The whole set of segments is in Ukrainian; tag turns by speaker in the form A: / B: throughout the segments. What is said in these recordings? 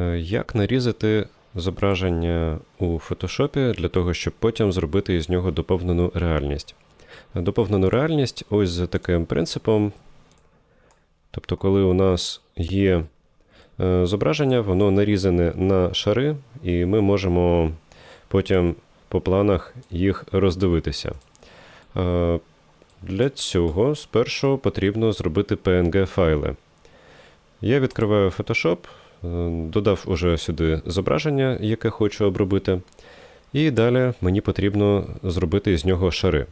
A: Е, Як нарізати зображення у фотошопі для того, щоб потім зробити із нього доповнену реальність? Доповнену реальність ось за таким принципом. Тобто, коли у нас є е, зображення, воно нарізане на шари, і ми можемо потім по планах їх роздивитися. Е, Для цього спершу потрібно зробити PNG-файли. Я відкриваю Photoshop, додав уже сюди зображення, яке хочу обробити. І далі мені потрібно зробити з нього шари.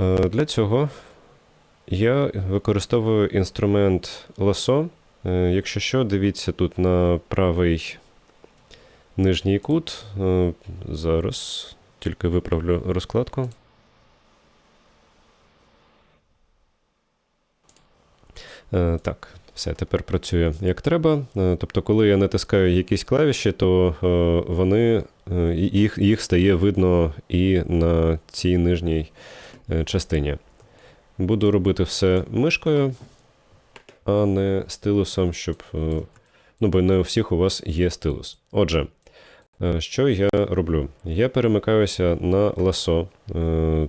A: Е, Для цього я використовую інструмент ласо. Е, Якщо що, дивіться тут на правий нижній кут. Е, Зараз тільки виправлю розкладку. Так, все тепер працює як треба. Е, Тобто, коли я натискаю якісь клавіші, то е, вони, е, їх, їх стає видно і на цій нижній частині. Буду робити все мишкою, а не стилусом, щоб. Ну, бо не у всіх у вас є стилус. Отже, що я роблю? Я перемикаюся на ласо.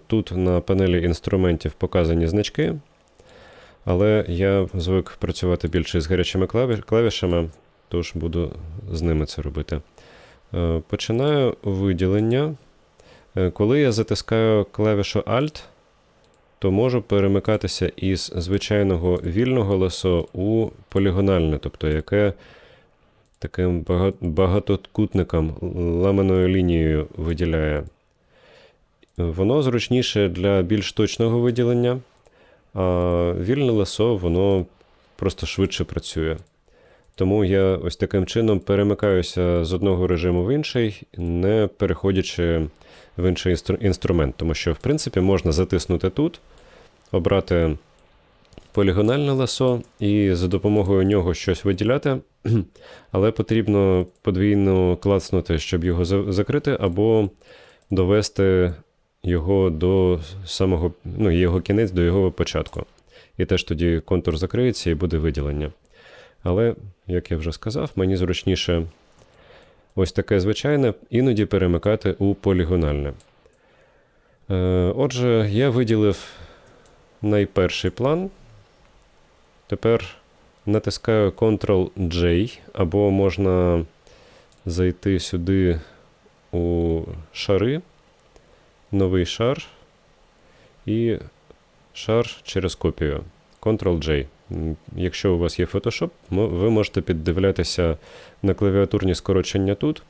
A: Тут на панелі інструментів показані значки, але я звик працювати більше з гарячими клавішами, тож буду з ними це робити. Е, Починаю виділення. Е, Коли я затискаю клавішу Alt, то можу перемикатися із звичайного вільного ласо у полігональне, тобто яке таким багатокутником, ламаною лінією виділяє. Воно зручніше для більш точного виділення, а вільне ласо воно просто швидше працює. Тому я ось таким чином перемикаюся з одного режиму в інший, не переходячи в інший інстру- інструмент. Тому що, в принципі, можна затиснути тут, обрати полігональне ласо і за допомогою нього щось виділяти, але потрібно подвійно клацнути, щоб його закрити, або довести його до самого, ну, його кінець до його початку. І теж тоді контур закриється і буде виділення. Але, як я вже сказав, мені зручніше ось таке звичайне, іноді перемикати у полігональне. Е, Отже, я виділив найперший план. Тепер натискаю Ctrl-J, або можна зайти сюди у шари, новий шар і шар через копію. Ctrl-J. Якщо у вас є Photoshop, ви можете піддивлятися на клавіатурні скорочення тут.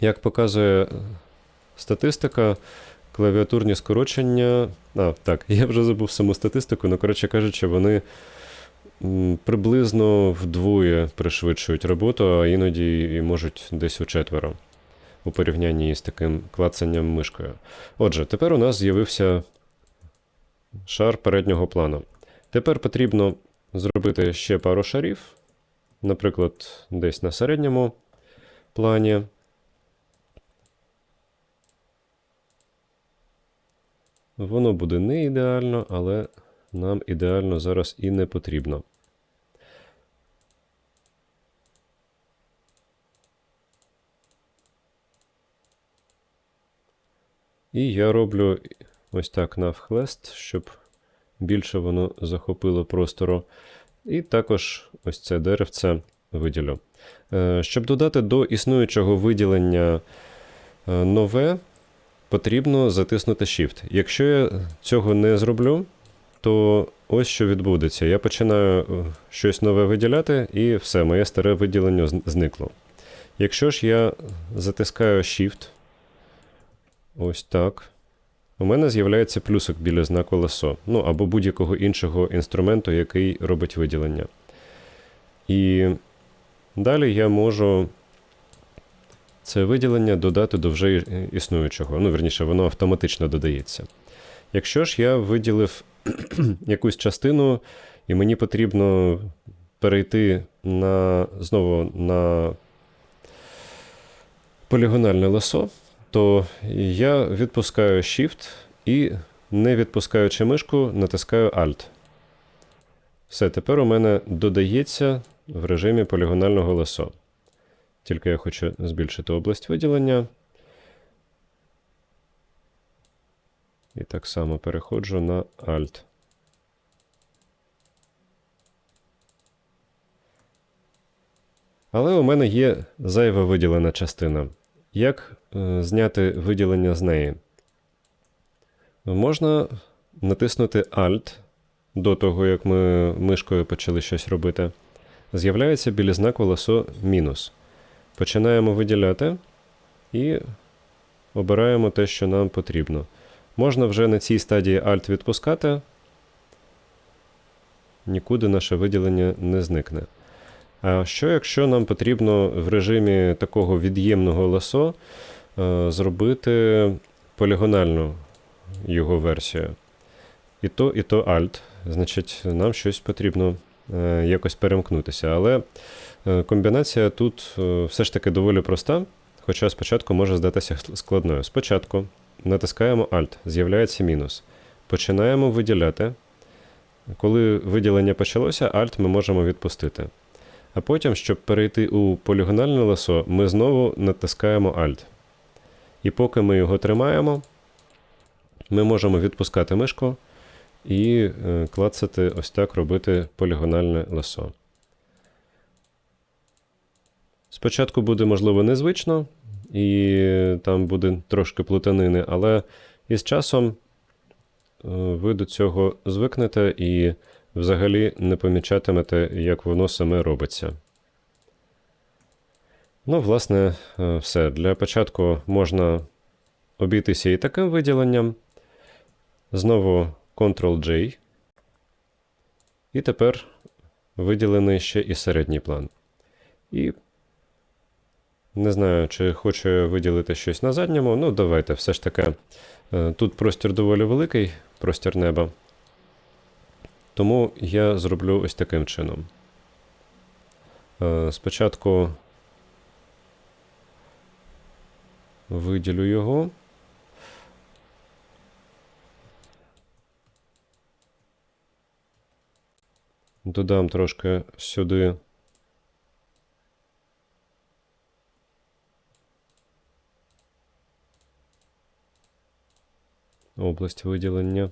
A: Як показує е, статистика, клавіатурні скорочення. А, так, я вже забув саму статистику, ну, коротше кажучи, вони приблизно вдвоє пришвидшують роботу, а іноді і можуть десь у четверо у порівнянні з таким клацанням мишкою. Отже, тепер у нас з'явився шар переднього плану. Тепер потрібно зробити ще пару шарів, наприклад, десь на середньому плані. Воно буде не ідеально, але нам ідеально зараз і не потрібно. І я роблю ось так навхлест, щоб більше воно захопило простору. І також ось це деревце виділю. Е, Щоб додати до існуючого виділення е, нове, потрібно затиснути Shift. Якщо я цього не зроблю, то ось що відбудеться. Я починаю е, щось нове виділяти, і все, моє старе виділення зникло. Якщо ж я затискаю Shift, ось так, у мене з'являється плюсик біля знаку ласо, ну або будь-якого іншого інструменту, який робить виділення. І далі я можу це виділення додати до вже існуючого. Ну, верніше, воно автоматично додається. Якщо ж я виділив якусь частину, і мені потрібно перейти на, знову на полігональне ласо, то я відпускаю Shift і, не відпускаючи мишку, натискаю Alt. Все, тепер у мене додається в режимі полігонального ласо. Тільки я хочу збільшити область виділення. І так само переходжу на Alt. Але у мене є зайва виділена частина. Як зняти виділення з неї? Можна натиснути Alt до того, як ми мишкою почали щось робити. З'являється білізна колесо мінус. Починаємо виділяти і обираємо те, що нам потрібно. Можна вже на цій стадії Alt відпускати, нікуди наше виділення не зникне. А що, якщо нам потрібно в режимі такого від'ємного ласо е, зробити полігональну його версію? І то, і то Alt. Значить, нам щось потрібно е, якось перемкнутися. Але е, комбінація тут е, все ж таки доволі проста, хоча спочатку може здатися складною. Спочатку натискаємо Alt, з'являється мінус. Починаємо виділяти. Коли виділення почалося, Alt ми можемо відпустити. А потім, щоб перейти у полігональне ласо, ми знову натискаємо Alt. І поки ми його тримаємо, ми можемо відпускати мишку і е, клацати ось так робити полігональне ласо. Спочатку буде, можливо, незвично, і там буде трошки плутанини, але із часом е, ви до цього звикнете і взагалі не помічатимете, як воно саме робиться. Ну, власне, е, все. Для початку можна обійтися і таким виділенням. Знову Ctrl-J. І тепер виділений ще і середній план. І не знаю, чи хочу виділити щось на задньому. Ну, давайте, все ж таки. е, Тут простір доволі великий, простір неба. Тому я зроблю ось таким чином. Е, Спочатку виділю його. Додам трошки сюди. Область виділення.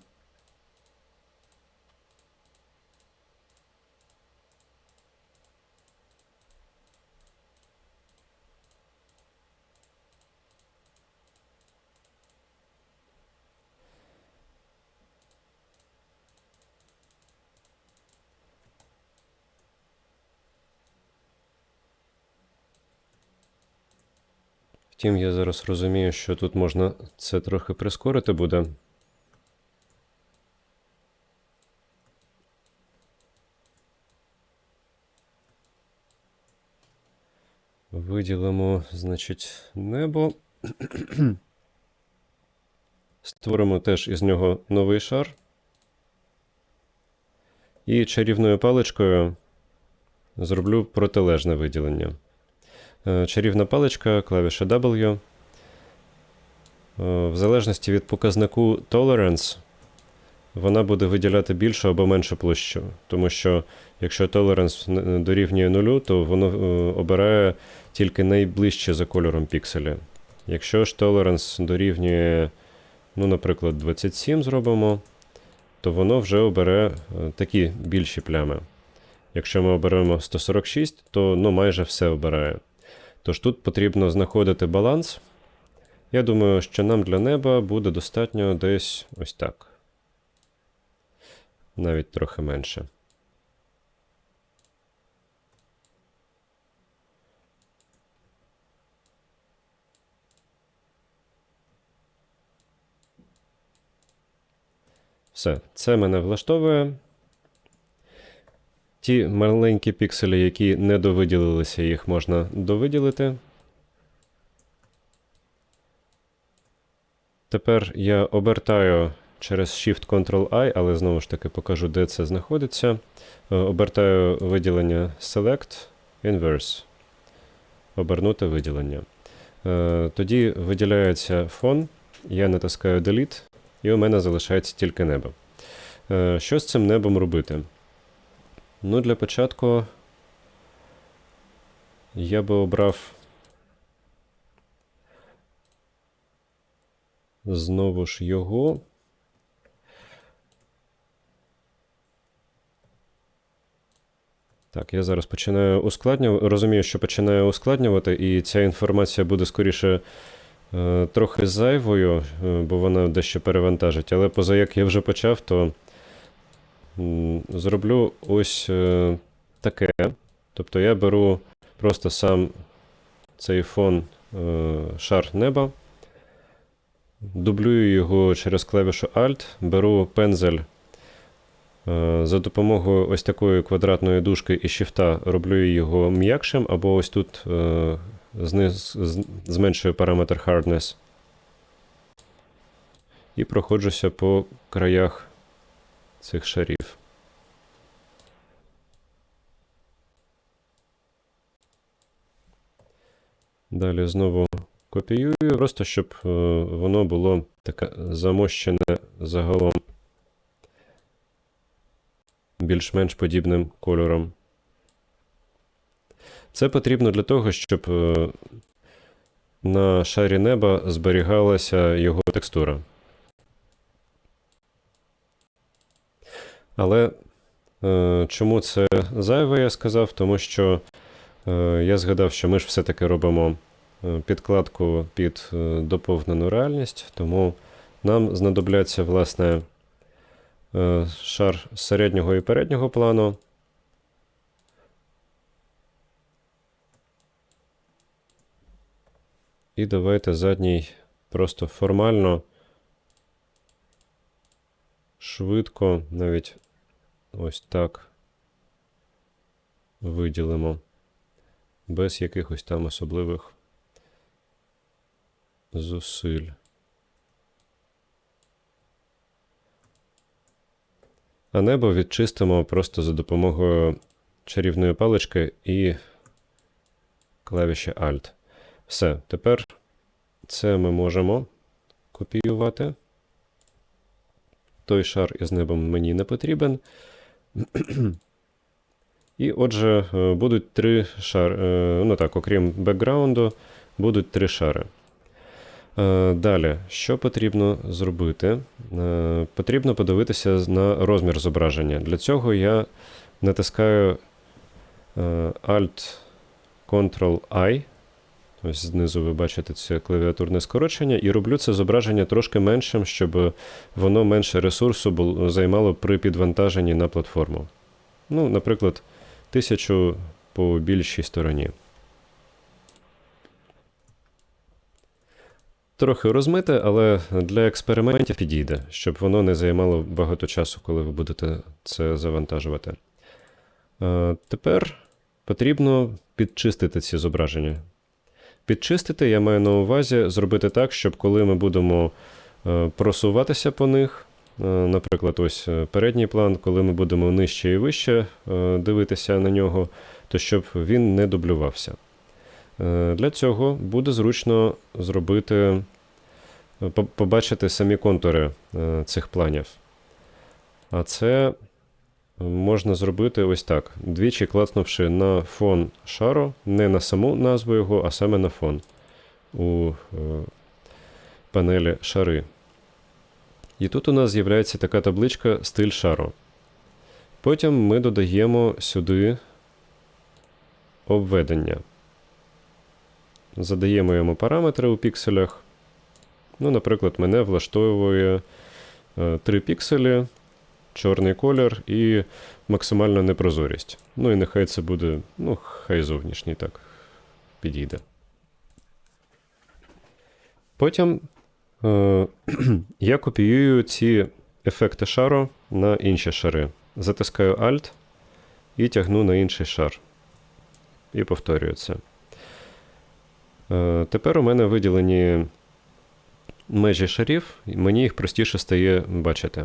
A: Втім, я зараз розумію, що тут можна це трохи прискорити буде. Виділимо, значить, небо. Створимо теж із нього новий шар. І чарівною паличкою зроблю протилежне виділення. Е, Чарівна паличка, клавіша W. Е, В залежності від показнику Tolerance, вона буде виділяти більшу або меншу площу. Тому що якщо Tolerance дорівнює нулю, то воно е, обирає тільки найближче за кольором пікселі. Якщо ж Tolerance дорівнює, ну, наприклад, 27 зробимо, то воно вже обере такі більші плями. Якщо ми оберемо 146, то ну, майже все обирає. Тож тут потрібно знаходити баланс. Я думаю, що нам для неба буде достатньо десь ось так. Навіть трохи менше. Все, це мене влаштовує. Ті маленькі пікселі, які не довиділилися, їх можна довиділити. Тепер я обертаю через Shift-Ctrl-I, але знову ж таки покажу, де це знаходиться. Е, Обертаю виділення Select Inverse. Обернути виділення. Е, Тоді виділяється фон, я натискаю Delete, і у мене залишається тільки небо. Е, Що з цим небом робити? Ну, для початку я би обрав. Знову ж його. Так, я зараз починаю ускладнювати. Розумію, що починаю ускладнювати, і ця інформація буде скоріше е, трохи зайвою, е, бо вона дещо перевантажить. Але поза як я вже почав, то зроблю ось е, таке. Тобто я беру просто сам цей фон е, шар неба, дублюю його через клавішу Alt, беру пензель. Е, За допомогою ось такої квадратної дужки і шифта роблю його м'якшим, або ось тут зниз, зменшую параметр hardness. І проходжуся по краях цих шарів. Далі знову копіюю, просто щоб е, воно було таке замощене загалом більш-менш подібним кольором. Це потрібно для того, щоб е, на шарі неба зберігалася його текстура. Але е, чому це зайве, я сказав? Тому що е, я згадав, що ми ж все-таки робимо е, підкладку під е, доповнену реальність, тому нам знадобляться, власне, е, шар середнього і переднього плану. І давайте задній просто формально, швидко, навіть ось так виділимо, без якихось там особливих зусиль. А небо відчистимо просто за допомогою чарівної палички і клавіші Alt. Все, тепер це ми можемо копіювати. Той шар із небом мені не потрібен. І отже, е, будуть три шари. Ну так, окрім бекграунду, будуть три шари. Е, Далі, що потрібно зробити? Е, Потрібно подивитися на розмір зображення. Для цього я натискаю е, Alt Ctrl-I. Ось знизу ви бачите це клавіатурне скорочення, і роблю це зображення трошки меншим, щоб воно менше ресурсу займало при підвантаженні на платформу. Ну, наприклад, 1000 по більшій стороні. Трохи розмите, але для експериментів підійде, щоб воно не займало багато часу, коли ви будете це завантажувати. Е, Тепер потрібно підчистити ці зображення. Підчистити я маю на увазі зробити так, щоб коли ми будемо е, просуватися по них, е, наприклад, ось е, передній план, коли ми будемо нижче і вище дивитися на нього, то щоб він не дублювався. Для цього буде зручно зробити, побачити самі контури цих планів. А це можна зробити ось так: двічі клацнувши на фон шару, не на саму назву його, а саме на фон у е, панелі шари. І тут у нас з'являється така табличка стиль шару. Потім ми додаємо сюди обведення. Задаємо йому параметри у пікселях. Ну, наприклад, мене влаштовує е, 3 пікселі, чорний колір і максимальна непрозорість. Ну і нехай це буде, ну, хай зовнішній так підійде. Потім е, я копіюю ці ефекти шару на інші шари. Затискаю Alt і тягну на інший шар. І повторюю це. Е, Тепер у мене виділені межі шарів, і мені їх простіше стає бачити.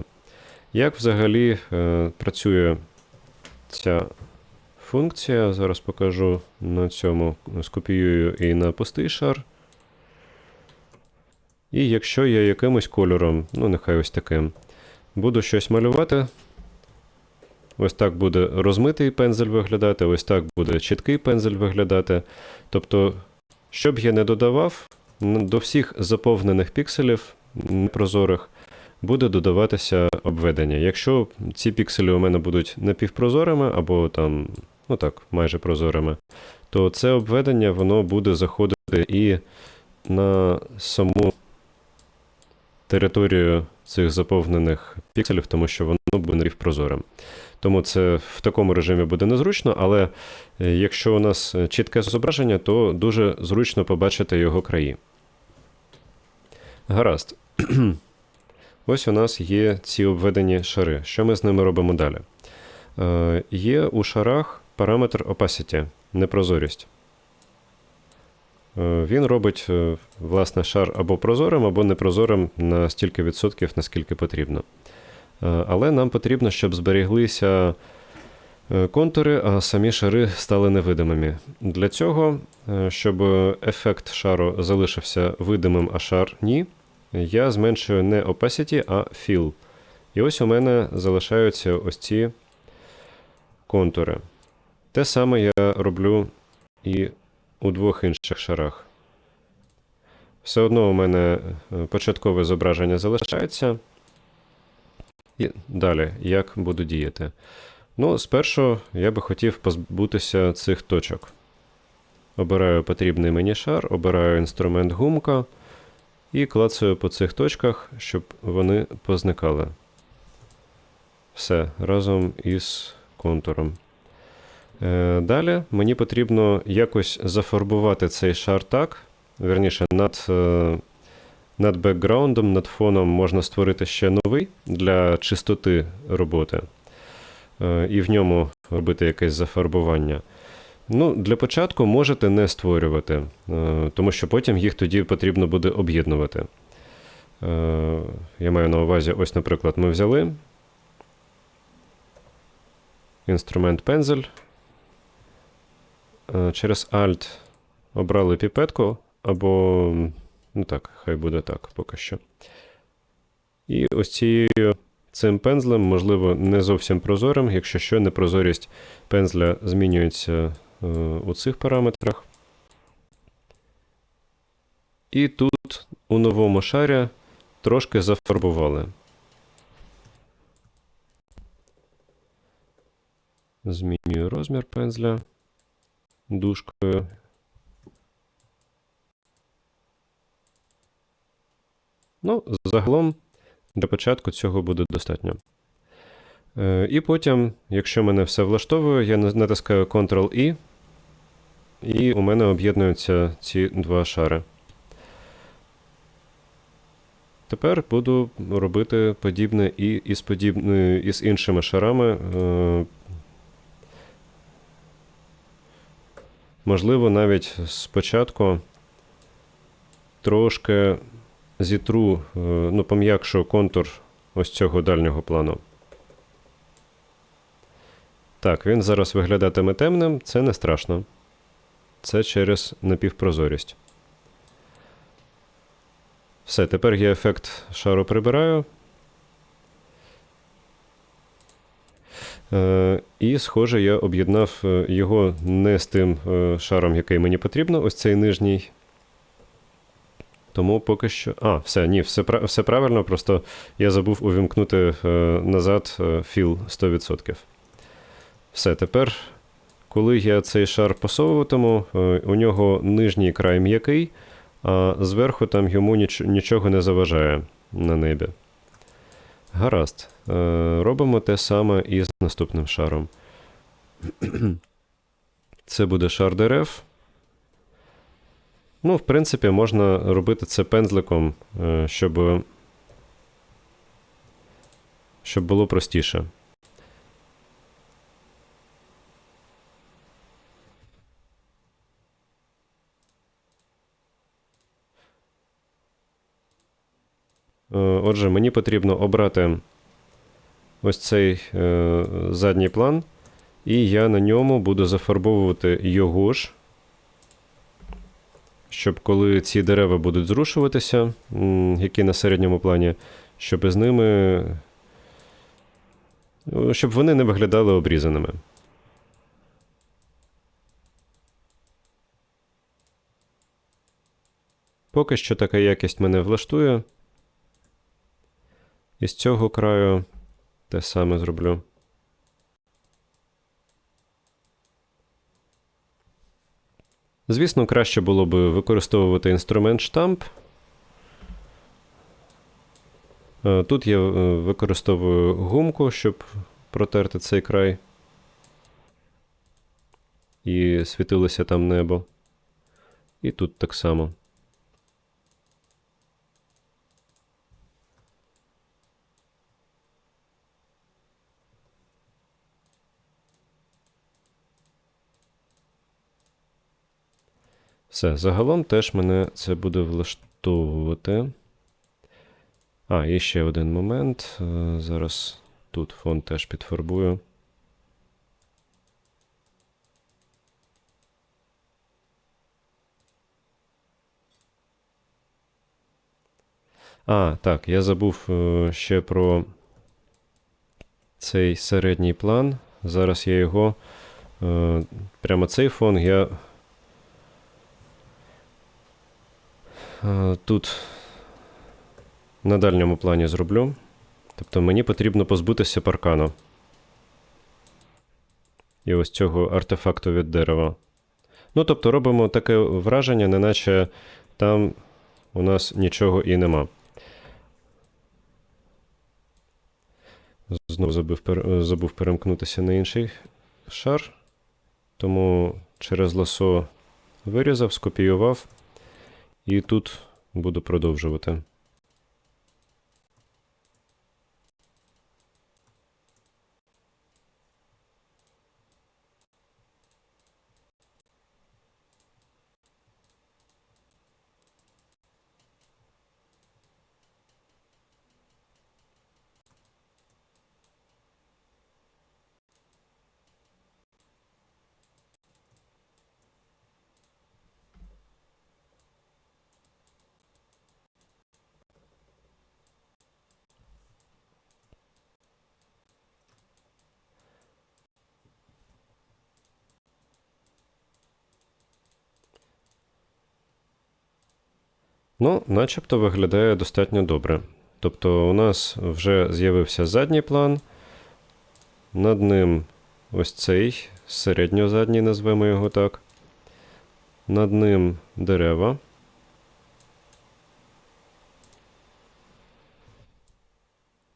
A: Як взагалі е, працює ця функція? Зараз покажу на цьому, скопіюю і на пустий шар. І якщо я якимось кольором, ну нехай ось таким, буду щось малювати, ось так буде розмитий пензель виглядати, ось так буде чіткий пензель виглядати. Тобто, що б я не додавав, до всіх заповнених пікселів непрозорих буде додаватися обведення. Якщо ці пікселі у мене будуть напівпрозорими або там, ну так, майже прозорими, то це обведення воно буде заходити і на саму територію цих заповнених пікселів, тому що воно буде напівпрозорим. Тому це в такому режимі буде незручно, але е, якщо у нас чітке зображення, то дуже зручно побачити його краї. Гаразд. Ось у нас є ці обведені шари. Що ми з ними робимо далі? Е, є у шарах параметр opacity, непрозорість. Е, Він робить е, власне шар або прозорим, або непрозорим на стільки відсотків, наскільки потрібно. Е, Але нам потрібно, щоб зберіглися е, контури, а самі шари стали невидимими. Для цього, е, щоб ефект шару залишився видимим, а шар ні, я зменшую не opacity, а fill. І ось у мене залишаються ось ці контури. Те саме я роблю і у двох інших шарах. Все одно у мене е, початкове зображення залишається. І далі, як буду діяти? Ну, спершу я би хотів позбутися цих точок. Обираю потрібний мені шар, обираю інструмент гумка і клацаю по цих точках, щоб вони позникали. Все разом із контуром. Е, Далі мені потрібно якось зафарбувати цей шар так. Верніше, над, е, над бекграундом, над фоном можна створити ще новий для чистоти роботи. Е, І в ньому робити якесь зафарбування. Ну, для початку можете не створювати, е, тому що потім їх тоді потрібно буде об'єднувати. Е, Я маю на увазі, ось, наприклад, ми взяли інструмент пензель. Е, Через Alt обрали піпетку, або, ну так, хай буде так поки що. І ось цією цим пензлем, можливо, не зовсім прозорим, якщо що, непрозорість пензля змінюється у цих параметрах. І тут у новому шарі трошки зафарбували. Змінюю розмір пензля дужкою. Ну, загалом для початку цього буде достатньо. Е, І потім, якщо мене все влаштовує, я натискаю Ctrl-I, і у мене об'єднуються ці два шари. Тепер буду робити подібне і із, подібне, і з іншими шарами. Е, Можливо, навіть спочатку трошки зітру, е, ну, пом'якшу контур ось цього дальнього плану. Так, він зараз виглядатиме темним, це не страшно. Це через напівпрозорість. Все, тепер я ефект шару прибираю. Е, І, схоже, я об'єднав е, його не з тим е, шаром, який мені потрібно, ось цей нижній. Тому поки що. А, все, ні, все все правильно, просто я забув увімкнути назад філ 100%. Все, тепер, коли я цей шар посовуватиму, е, у нього нижній край м'який, а зверху там йому ніч- нічого не заважає на небі. Гаразд. Е, Робимо те саме і з наступним шаром. Це буде шар дерев. Ну, в принципі, можна робити це пензликом, е, щоб, щоб було простіше. Отже, мені потрібно обрати ось цей е, задній план, і я на ньому буду зафарбовувати його ж, щоб коли ці дерева будуть зрушуватися, які на середньому плані, щоб із ними е, щоб вони не виглядали обрізаними. Поки що така якість мене влаштує. І з цього краю те саме зроблю. Звісно, краще було б використовувати інструмент штамп. Е, Тут я е, використовую гумку, щоб протерти цей край. І світилося там небо. І тут так само. Все, загалом теж мене це буде влаштовувати. А, і ще один момент. Е, Зараз тут фон теж підфарбую. А, так, я забув е, ще про цей середній план. Зараз я його. е, Прямо цей фон я тут на дальньому плані зроблю. Тобто мені потрібно позбутися паркану. І ось цього артефакту від дерева. Ну, тобто робимо таке враження, неначе там у нас нічого і нема. Знову забув, забув перемкнутися на інший шар. Тому через ласо вирізав, скопіював. І тут буду продовжувати. Ну, начебто виглядає достатньо добре. Тобто, у нас вже з'явився задній план. Над ним ось цей середньозадній, назвемо його так. Над ним дерева.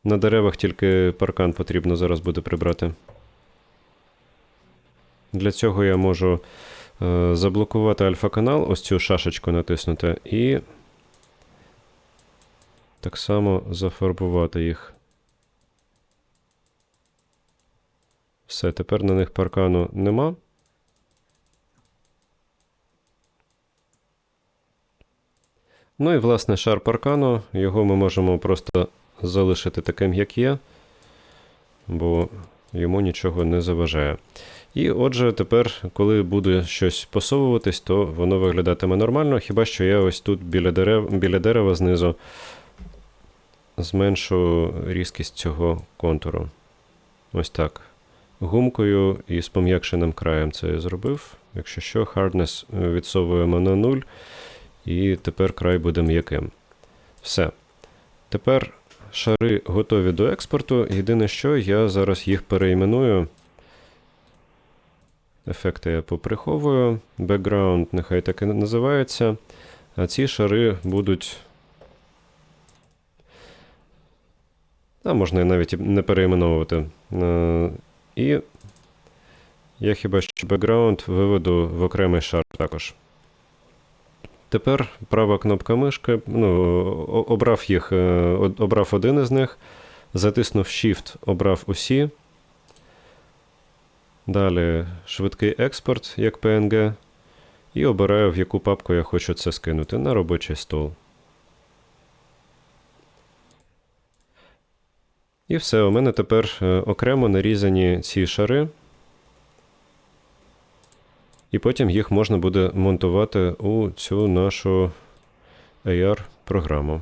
A: На деревах тільки паркан потрібно зараз буде прибрати. Для цього я можу е, заблокувати альфа-канал, ось цю шашечку натиснути, і так само зафарбувати їх. Все, тепер на них паркану нема. Ну і власне шар паркану, його ми можемо просто залишити таким, як є, бо йому нічого не заважає. І отже, тепер, коли буде щось посовуватись, то воно виглядатиме нормально. Хіба що я ось тут біля дерев, біля дерева знизу зменшу різкість цього контуру. Ось так. Гумкою і з пом'якшеним краєм це я зробив. Якщо що, hardness відсовуємо на 0, і тепер край буде м'яким. Все. Тепер шари готові до експорту. Єдине, що я зараз їх переіменую. Ефекти я поприховую. Background нехай так і називається. А ці шари будуть. А можна навіть не переіменовувати. Е, І я хіба що background виведу в окремий шар також. Тепер права кнопка мишки. Ну, обрав їх, е, обрав один із них, затиснув Shift, обрав усі. Далі швидкий експорт як PNG. І обираю, в яку папку я хочу це скинути на робочий стол. І все, у мене тепер е, окремо нарізані ці шари. І потім їх можна буде монтувати у цю нашу AR-програму.